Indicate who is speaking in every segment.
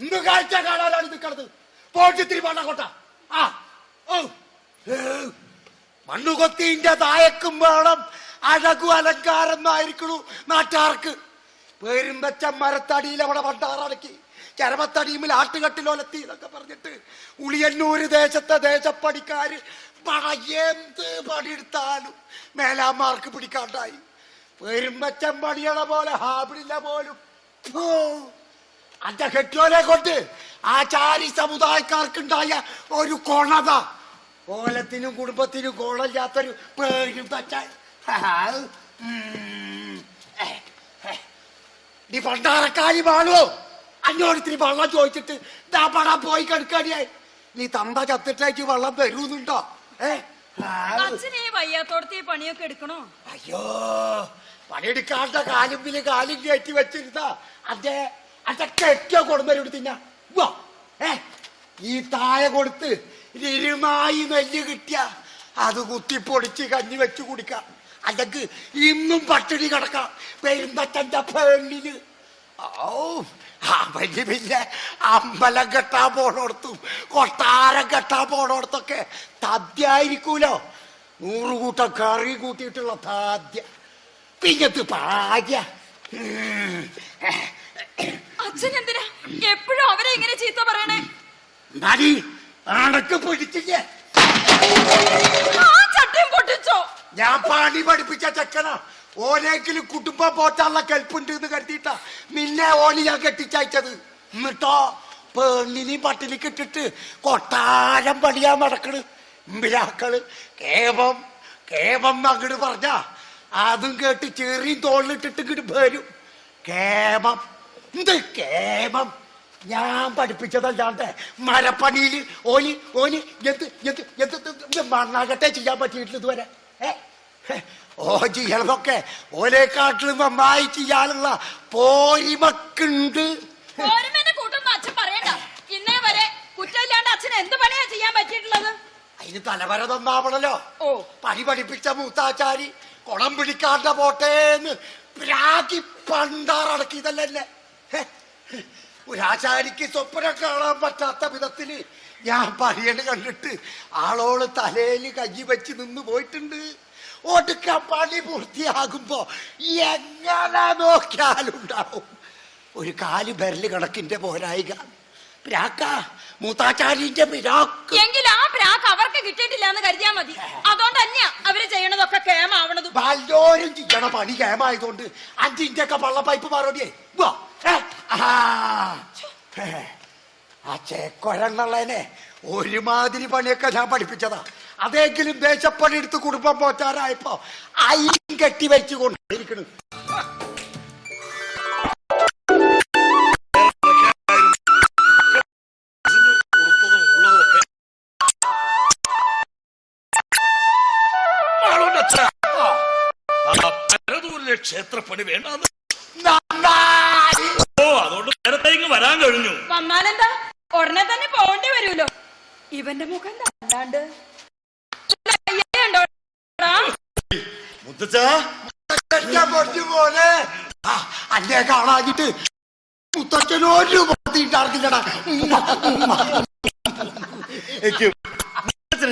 Speaker 1: ഇന്ന് കാഴ്ച കാണാനാണ് നിൽക്കണത് പോട്ടിത്തിരി മണ്ണക്കോട്ട ആ. ഓ മണ്ണുകൊത്തിന്റെ തായക്കും വേണം. അഴകു അലങ്കാരം എന്നായിരിക്കണു നാട്ടാർക്ക് പേരുംപച്ച മരത്തടിയിൽ അവിടെ പണ്ടാറടക്കി ചരമത്തടിയുമിൽ ആട്ടുകട്ടിലൊലത്തി എന്നൊക്കെ പറഞ്ഞിട്ട് ഉളിയന്നൂര് ദേശത്തെ ദേശപ്പണിക്കാര് പണയെന്ത് പണിയെടുത്താലും മേലാമാർക്ക് പിടിക്കാണ്ടായി. പേരും വെച്ച പോലെ ഹാബിളില്ല പോലും. അന്റെ കെട്ടിയോനെ കൊണ്ട് ആ ചാരി സമുദായക്കാർക്കുണ്ടായ ഒരു കൊണത. കോലത്തിനും കുടുംബത്തിനും കോണമില്ലാത്തൊരു പേരും പച്ച. നീ പണ്ടാറക്കാരി വാണോ അഞ്ഞോട് ഇത്തിരി വെള്ളം ചോദിച്ചിട്ട് ദാ പടാ പോയി കിടക്കാടിയായി നീ തന്ത ചത്തിട്ടേക്ക് വെള്ളം തരൂന്നുണ്ടോ? ഏ
Speaker 2: അച്ഛനെ വയ്യാത്തോടത്ത് ഈ പണിയൊക്കെ എടുക്കണോ?
Speaker 1: അയ്യോ. പണിയെടുക്കാണ്ട കാലുമ്പിൽ കാലും കയറ്റി വെച്ചിരുന്ന അതെ അതെ കെട്ടിയോ കൊടുന്നൊരു തിന്ന? ഏ ഈ താഴെ കൊടുത്ത് ഇരുമായി നെല്ല് കിട്ടിയ അത് കുത്തി പൊടിച്ച് കഞ്ഞി വെച്ച് കുടിക്കാം. അല്ലെങ്കിൽ ഇന്നും പട്ടിണി കിടക്കാം. പെരുന്തച്ഛന്റെ പെണ്ണിന് ഓ വലിയ വലിയ അമ്പലം കെട്ടാൻ പോണോടത്തും കൊട്ടാരം കെട്ടാൻ പോണോടത്തൊക്കെ തദ്യായിരിക്കൂലോ നൂറുകൂട്ടം കറി കൂട്ടിയിട്ടുള്ള താദ്യ പിന്നത്ത് ഭാഗ്യ
Speaker 2: അച്ഛൻ എന്തിനാ? എപ്പോഴും അവരെ ഇങ്ങനെ ചീത്ത പറയണേ?
Speaker 1: നടി അണക്ക് പിടിച്ചില്ലേ?
Speaker 2: ആ ചട്ടയും പൊട്ടിച്ചോ?
Speaker 1: ഞാൻ പാടി പഠിപ്പിച്ച ചെക്കനാ. ഓനെങ്കിലും കുടുംബം പോറ്റാനുള്ള കെൽപ്പുണ്ട് എന്ന് കരുതിയിട്ടാ നിന്നെ ഓലി ഞാൻ കെട്ടിച്ചയച്ചത്. എന്നിട്ടോ പെണ്ണിനെയും പട്ടിണിക്ക് ഇട്ടിട്ട് കൊട്ടാരം പണിയാൻ നടക്കണ്. ഇമ്പിലാക്കൾ കേവം കേവം അങ്ങട് പറഞ്ഞ അതും കേട്ട് ചെറിയ തോളിലിട്ടിട്ട് ഇങ്ങോട്ട് വരും. കേമം. എന്ത് കേമം? ഞാൻ പഠിപ്പിച്ചതല്ലാണ്ട് മരപ്പണിയിൽ ഓലി ഓലി എന്ത് എന്ത് എന്ത് മണ്ണാകട്ടെ ചെയ്യാൻ പറ്റിയിട്ടില്ല ഇതുവരെ. ഓ ചെയ്യണതൊക്കെ ഓലേക്കാട്ടിലും നന്നായി ചെയ്യാനുള്ള പോരിമക്കുണ്ട്. അതിന് തലവര തന്നാവണല്ലോ
Speaker 2: ഓ.
Speaker 1: പണി പഠിപ്പിച്ച മൂത്താച്ചാരി കുളം പിടിക്കാണ്ട പോട്ടേന്ന് പ്രാഗി പണ്ടാറടക്കിയതല്ലേ ഒരാചാരിക്ക് സ്വപ്നം കാണാൻ പറ്റാത്ത വിധത്തിൽ ഞാൻ പറയണ് കണ്ടിട്ട് ആളോൾ തലയിൽ കഞ്ഞി വെച്ച് നിന്ന് പോയിട്ടുണ്ട്. ഒടുക്ക പണി പൂർത്തിയാകുമ്പോ എങ്ങനെ നോക്കിയാലുണ്ടാവും. ഒരു കാൽ ബരൽ കണക്കിന്റെ പോരായിക. പ്രാക്ക മൂത്താച്ചാരിന്റെ പിരാക്ക്.
Speaker 2: എങ്കിൽ ആ പ്രാക്ക് അവർക്ക് കിട്ടിയിട്ടില്ല എന്ന് കരുതിയാ മതി. അതുകൊണ്ട് തന്നെയാ അവർ ചെയ്യണതൊക്കെ കേമാവണതും.
Speaker 1: വല്ലോരും ചെയ്യണ പണി കേമായതുകൊണ്ട് അഞ്ചിന്റെ ഒക്കെ പള്ള പൈപ്പ് മാറോടിയേ. വാ. ഏ, ആഹാ. ഹേ. ആ ചേക്കൊരണ്ണുള്ളതിനെ ഒരുമാതിരി പണിയൊക്കെ ഞാൻ പഠിപ്പിച്ചതാ. അതെങ്കിലും ദേശപ്പണി എടുത്ത് കുടുംബം പോറ്റാറായപ്പോ ഐ കെട്ടി വെച്ച് കൊണ്ടിരിക്കണ്
Speaker 3: പരദൂരിലെ ക്ഷേത്രപ്പണി വേണ്ടെന്ന്
Speaker 1: നന്നായി.
Speaker 3: ഓ അതുകൊണ്ട് നേരത്തെ ഇങ്ങ് വരാൻ കഴിഞ്ഞു.
Speaker 2: വന്നാലെന്താ? ഉടനെ തന്നെ പോകേണ്ടി വരുമല്ലോ. ഇവന്റെ മുഖം കണ്ടാണ്ട്.
Speaker 1: പോലെ അന്നെ കാണാഞ്ഞിട്ട്?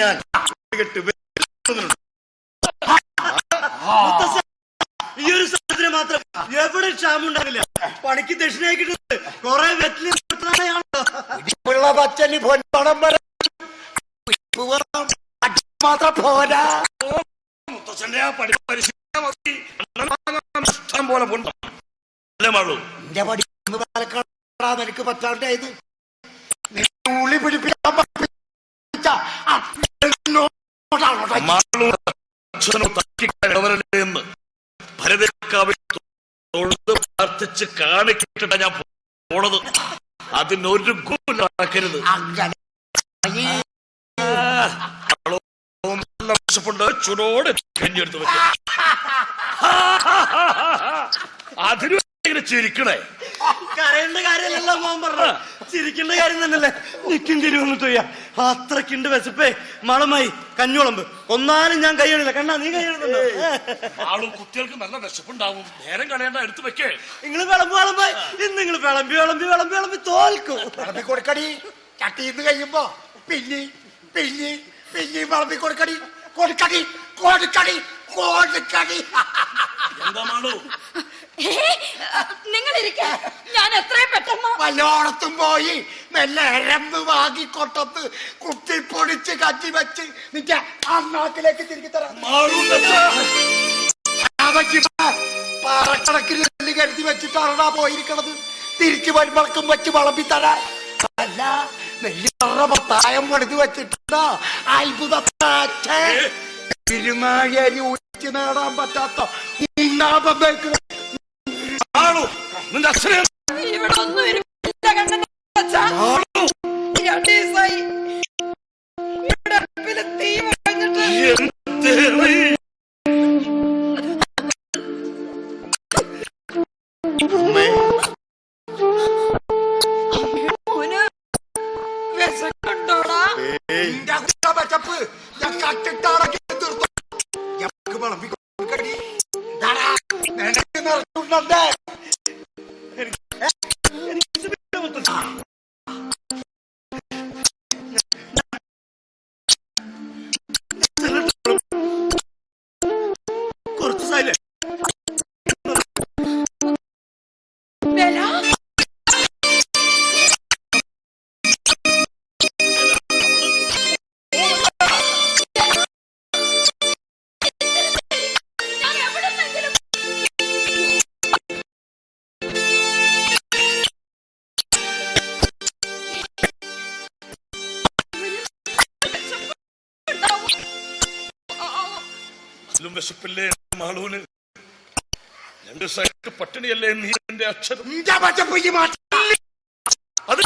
Speaker 3: ഞാൻ കെട്ട് വെക്കുന്നുണ്ട്. മുത്തച്ഛ, ഈ ഒരു സാധനം മാത്രം ക്ഷാമം ഉണ്ടാവില്ല പണിക്ക് ദക്ഷിണയായി കിട്ടുന്നത് കൊറേ വെറ്റിലെ
Speaker 1: പിള്ള പച്ചന് പൊൻപണം മാത്രം പോരാ.
Speaker 3: മുത്തച്ഛന്റെ ആ പഠി പരിശീലനം മതി. ഇഷ്ടം പോലെ പൊണ്ട.
Speaker 1: എന്റെ ഒന്ന് പാലക്കാടാ. നിനക്ക് പറ്റാണ്ടായത് ഉള്ളി പിടിപ്പിക്കാൻ പഠിപ്പിച്ച ആ എന്നോടാണോടാ ഈ
Speaker 3: മാളു അച്ഛനോ തട്ടിക്കവരല്ലേ എന്ന് ഭരതക്കാവിൽ തൊഴുത് പ്രാർത്ഥിച്ച് കാണിക്കിട്ടിട്ട ഞാൻ പോണത്. അതിനൊരു കൂലാക്കരുത് വിശപ്പുണ്ട് ചുടോടെ കഞ്ഞെടുത്ത് വെച്ചു അതിന് ചിരിക്കണേ.
Speaker 4: കരയേണ്ട കാര്യമല്ലല്ലോ മോൻ പറഞ്ഞ ചിരിക്കേണ്ട കാര്യം തന്നെയല്ലേ? നിക്കും തിരി വന്നിട്ട് വയ്യ അത്രക്കുണ്ട് വിശപ്പേ. മളമായി കഞ്ഞുളമ്പ് ഒന്നാലും ഞാൻ കൈയണില്ല കണ്ണാ നീ
Speaker 3: ആളും കുട്ടികൾക്ക് നല്ല വിശപ്പുണ്ടാവും. നേരം കളയണ്ട എടുത്തു വെക്കേ.
Speaker 4: നിങ്ങൾ വിളമ്പ് വിളമ്പായി ഇന്ന് നിങ്ങൾ വിളമ്പി വിളമ്പി വിളമ്പി വിളമ്പി തോൽക്കും.
Speaker 1: വിളമ്പി കൊടുക്കടി ചട്ടിന്ന് കഴിയുമ്പോ പിന്നെ പിന്നെ പിന്നെ വിളമ്പി കൊടുക്കടി കൊടുക്കടി കൊടുക്കടി കൊടുക്കടി.
Speaker 3: എന്താ മാളു?
Speaker 2: നിങ്ങൾ ഇരിക്ക ഞാൻ എത്രയും പെട്ടെന്ന്
Speaker 1: വല്ലോടത്തും പോയി മെല്ലെ എരമ്പ് വാങ്ങിക്കൊട്ടത്ത് കുത്തി പൊടിച്ച് കച്ചി വെച്ച് നിന്റെ അണ്ണാക്കിലേക്ക് തിരികെ തരാം. പാറക്കണക്കിന് നെല്ല് കരുതി വെച്ചിട്ടാണ് പോയിരിക്കണത്. തിരിച്ചു വരുമ്പളക്കും വെച്ച് വളമ്പി തരാൻ. അല്ല നെല്ലിറ പത്തായം കൊടുത്ത് വെച്ചിട്ടുണ്ടോ അത്ഭുത അരി ഊറ്റി നേടാൻ പറ്റാത്ത
Speaker 3: മാളു നിന്റെ അച്ഛനെ
Speaker 2: ഇവിടെ ഒന്നും
Speaker 1: നിറച്ചുണ്ടേ
Speaker 4: കുറച്ച്
Speaker 3: വിശപ്പില്ലേ മാളൂന്. എന്റെ സൈഡ് പട്ടിണിയല്ലേ നീ എന്റെ അച്ഛനും അത്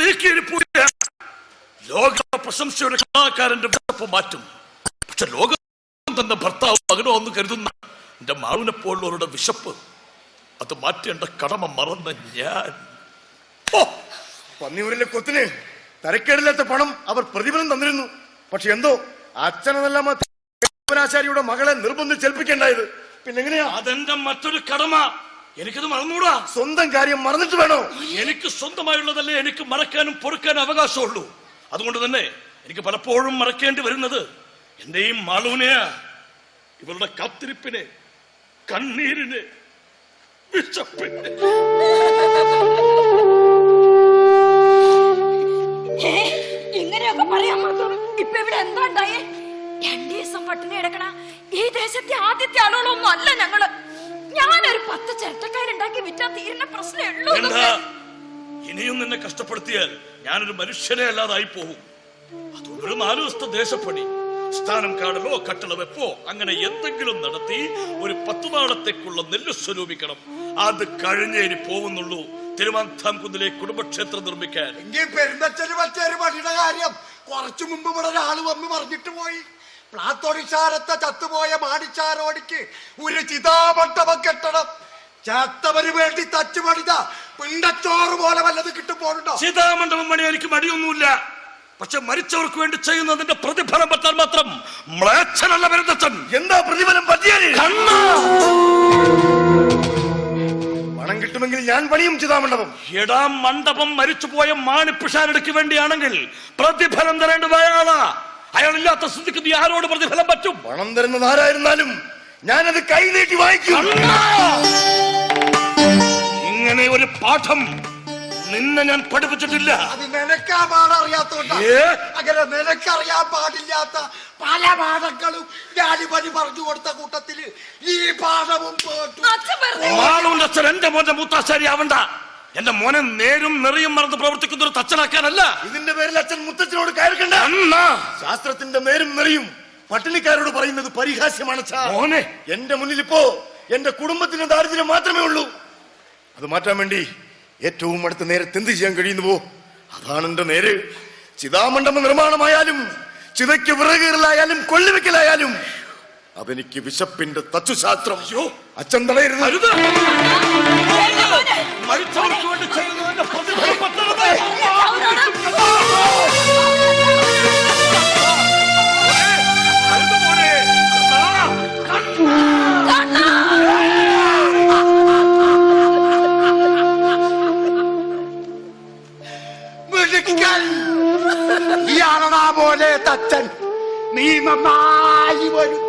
Speaker 3: നീക്കിയിരിപ്പൂല ലോക പ്രശംസയുടെ കലാകാരന്റെ വിശപ്പ് മാറ്റും. പക്ഷെ ലോകം തന്റെ ഭർത്താവ് മകനോ എന്ന് കരുതുന്ന എന്റെ മാവിനെ പോലുള്ളവരുടെ വിശപ്പ് അത് മാറ്റേണ്ട കടമ മറന്ന ഞാൻ.
Speaker 5: പന്നിയൂരിലെ കൊത്തിന് തരക്കേടില്ലാത്ത പണം അവർ പ്രതിഫലം തന്നിരുന്നു. പക്ഷെ എന്തോ അച്ഛനെന്നല്ലാമ ആശാരിയുടെ മകളെ നിർബന്ധിച്ചേൽപ്പിക്കേണ്ടായത് പിന്നെ എങ്ങനെയാ
Speaker 3: അതെന്റെ മറ്റൊരു കടമ. എനിക്കത് മറന്നുകൂടാ.
Speaker 5: സ്വന്തം കാര്യം മറന്നിട്ട് വേണോ?
Speaker 3: എനിക്ക് സ്വന്തമായുള്ളതല്ലേ എനിക്ക് മറക്കാനും പൊറുക്കാനും അവകാശമുള്ളൂ. അതുകൊണ്ട് തന്നെ എനിക്ക് പലപ്പോഴും മറക്കേണ്ടി വരുന്നത് എന്റെയും മാളൂനെയാ. ഇവളുടെ കാത്തിരിപ്പിനെ കണ്ണീരിനെ വിശപ്പിനെ.
Speaker 2: ഇങ്ങനെയൊക്കെ പറയാൻ മാത്രം ഇപ്പൊ ഇവിടെ എന്താ ഉണ്ടായേ? രണ്ടു ദിവസം പട്ടിണി കിടക്കണ ഈ ദേശത്തെ ആദ്യത്തെ ആളുകളൊന്നും അല്ല ഞങ്ങൾ. ഞാനൊരു പത്ത് ചിരട്ടക്കാരുണ്ടാക്കി വിറ്റാ തീരുന്ന പ്രശ്നമേ ഉള്ളൂ
Speaker 3: ഇനിയും നിന്നെ കഷ്ടപ്പെടുത്തിയാൽ ഞാനൊരു മനുഷ്യനെ അല്ലാതായി പോകും. അതൊരു നാലു ദിവസത്തെ ദേശപ്പണി. സ്ഥാനം കാണലോ കട്ടള വെപ്പോ അങ്ങനെ എന്തെങ്കിലും നടത്തി ഒരു പത്തു നാളത്തേക്കുള്ള നെല്ല് സ്വരൂപിക്കണം. അത് കഴിഞ്ഞേ ഇനി പോകുന്നുള്ളൂ. തിരുവനന്തപുരം കുന്നിലെ കുടുംബക്ഷേത്രം നിർമ്മിക്കാൻ.
Speaker 1: എങ്കിൽ പെരുന്തച്ചന് പറ്റിയൊരു പണിയുടെ കാര്യം കുറച്ചു മുമ്പ് ഇവിടെ ഒരാൾ വന്ന് പറഞ്ഞിട്ട് പോയി. പ്ലാത്തൊടിച്ചാരത്തെ ചത്തുപോയ മാടിച്ചാരോടിക്ക് ഒരു ചിതാമണ്ഡപം കെട്ടണം. ചത്തവര് വേണ്ടി തച്ചു പണിത പിണ്ടച്ചോറ് പോലെ വല്ലത് കിട്ടുമ്പോഴുണ്ടോ
Speaker 3: ചിതാമണ്ഡപം പണി എനിക്ക് മടിയൊന്നുമില്ല. പക്ഷെ മരിച്ചവർക്ക് വേണ്ടി ചെയ്യുന്നതിന്റെ പ്രതിഫലം പറ്റാൻ മാത്രം മ്ലേച്ഛനല്ല വരുന്നച്ഛൻ
Speaker 5: എന്താ പ്രതിഫലം
Speaker 3: പറ്റിയാൽ
Speaker 5: പണം കിട്ടുമെങ്കിൽ ഞാൻ പണിയും ചിതാമണ്ഡപം.
Speaker 3: എടാ മണ്ഡപം മരിച്ചുപോയ മാണിപ്പിഷാരടുക്ക് വേണ്ടിയാണെങ്കിൽ പ്രതിഫലം തരേണ്ടത് അയാളാ അയാളില്ലാത്ത സ്ഥിതിക്ക് നീ ആരോട് പ്രതിഫലം പറ്റും?
Speaker 5: പണം തരുന്നത് ആരായിരുന്നാലും ഞാനത് കൈ നീട്ടി വായിക്കും
Speaker 3: ഇങ്ങനെ ഒരു പാഠം നിന്നെ ഞാൻ പഠിപ്പിച്ചിട്ടില്ല.
Speaker 1: അത് നിനക്കാ പാടറിയാത്തോണ്ടാ
Speaker 3: ഏ?
Speaker 1: അങ്ങനെ നിനക്കറിയാൻ പാടില്ലാത്ത പല പാഠങ്ങളും ഞാനിപ്പനി പറഞ്ഞു കൊടുത്ത കൂട്ടത്തിൽ ഈ പാഠവും പേട്ടു
Speaker 2: അച്ഛൻ
Speaker 3: എന്റെ മോന്റെ മൂത്താശാരി ആവണ്ട. എന്റെ മോനെ നേരും നെറിയും മറന്ന് പ്രവർത്തിക്കുന്ന ഒരു തച്ചനാക്കാനല്ല.
Speaker 5: ഇതിന്റെ പേരിൽ അച്ഛൻ മുത്തച്ഛനോട്
Speaker 3: കയറിക്കണ്ട!
Speaker 5: ശാസ്ത്രത്തിന്റെ നേരും നെറിയും പട്ടിണിക്കാരോട് പറയുന്നത് പരിഹാസ്യമാണ്
Speaker 3: മോനെ.
Speaker 5: എന്റെ മുന്നിൽ ഇപ്പോ എന്റെ കുടുംബത്തിന് ദാരിദ്ര്യം മാത്രമേ ഉള്ളൂ. അത് മാറ്റാൻ വേണ്ടി ഏറ്റവും അടുത്ത നേരത്തെ എന്ത് ചെയ്യാൻ കഴിയുന്നുവോ? അതാണ് എന്റെ നേര്. ചിതാമണ്ഡപ നിർമ്മാണമായാലും ചിതയ്ക്ക് വിറകേറലായാലും കൊള്ളിവെക്കലായാലും അതെനിക്ക് വിശപ്പിന്റെ തച്ചുശാസ്ത്രം
Speaker 3: അയ്യോ
Speaker 5: അച്ഛൻ തടയരുത്
Speaker 3: അരുത്
Speaker 2: വേണ്ട മോനെ.
Speaker 3: മരിച്ചവർക്ക് വേണ്ടി ചെയ്യുന്നതിന്റെ പ്രതിഫലം പറ്റരുത്. അരുത് മോനെ. കണ്ണാ.
Speaker 1: മിടുക്കൻ ഇയാളടാ പോലെ തച്ചൻ നീ നന്നായി വരും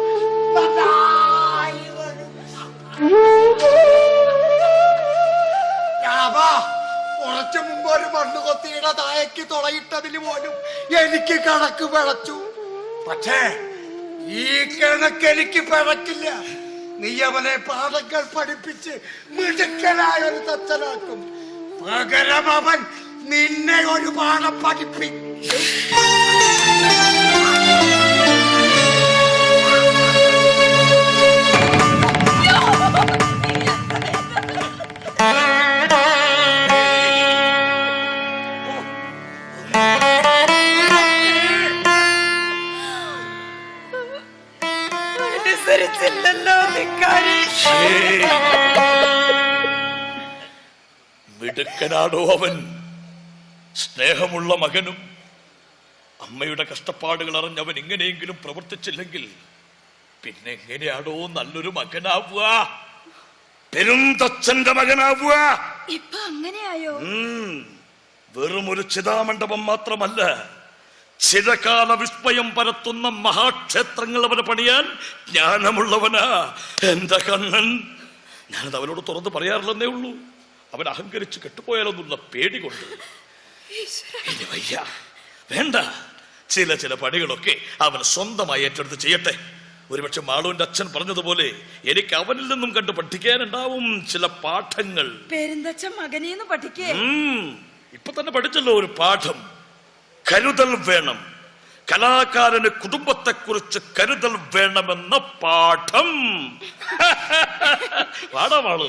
Speaker 1: കുറച്ചു മുമ്പ് ഒരു മണ്ണ് കൊത്തിയുടെ തായക്ക് തുളയിട്ടതിന് പോലും എനിക്ക് കണക്ക് പിഴച്ചു. പക്ഷേ ഈ കണക്ക് എനിക്ക് പിഴക്കില്ല നീ അവനെ പാഠങ്ങൾ പഠിപ്പിച്ച് മിടുക്കനായ ഒരു തച്ചനാക്കും പകരം അവൻ നിന്നെ ഒരു പാഠം പഠിപ്പിക്കും.
Speaker 3: മിടുക്കനാടോ അവൻ? സ്നേഹമുള്ള മകനും. അമ്മയുടെ കഷ്ടപ്പാടുകൾ അറിഞ്ഞവൻ ഇങ്ങനെയെങ്കിലും പ്രവർത്തിച്ചില്ലെങ്കിൽ പിന്നെ എങ്ങനെയാണോ നല്ലൊരു മകനാവുക? പെരുന്തച്ഛന്റെ മകനാവുക.
Speaker 2: ഇപ്പൊ അങ്ങനെയായോ.
Speaker 3: വെറും ഒരു ചിതാമണ്ഡപം മാത്രമല്ല ചിരകാല വിസ്മയം പരത്തുന്ന മഹാക്ഷേത്രങ്ങൾ അവനെ പണിയാൻ ജ്ഞാനമുള്ളവനാ. എന്റെ കണ്ണൻ? ഞാനത് അവനോട് തുറന്ന് പറയാറില്ലെന്നേ ഉള്ളൂ. അവൻ അഹങ്കരിച്ച് കെട്ടുപോയാലൊന്നുള്ള പേടി കൊണ്ട് ഇനി വയ്യ. വേണ്ട. ചില ചില പണികളൊക്കെ അവൻ സ്വന്തമായി ഏറ്റെടുത്ത് ചെയ്യട്ടെ. ഒരുപക്ഷെ മാളുവിന്റെ അച്ഛൻ പറഞ്ഞതുപോലെ എനിക്ക് അവനിൽ നിന്നും കണ്ട് പഠിക്കാനുണ്ടാവും ചില പാഠങ്ങൾ.
Speaker 2: പെരുന്തച്ഛ മകനീന്ന് പഠിക്കേ.
Speaker 3: ഇപ്പൊ തന്നെ പഠിച്ചല്ലോ ഒരു പാഠം. കരുതൽ വേണം. കലാകാരന് കുടുംബത്തെക്കുറിച്ച് കരുതൽ വേണമെന്ന പാഠം. പാടാമാൾ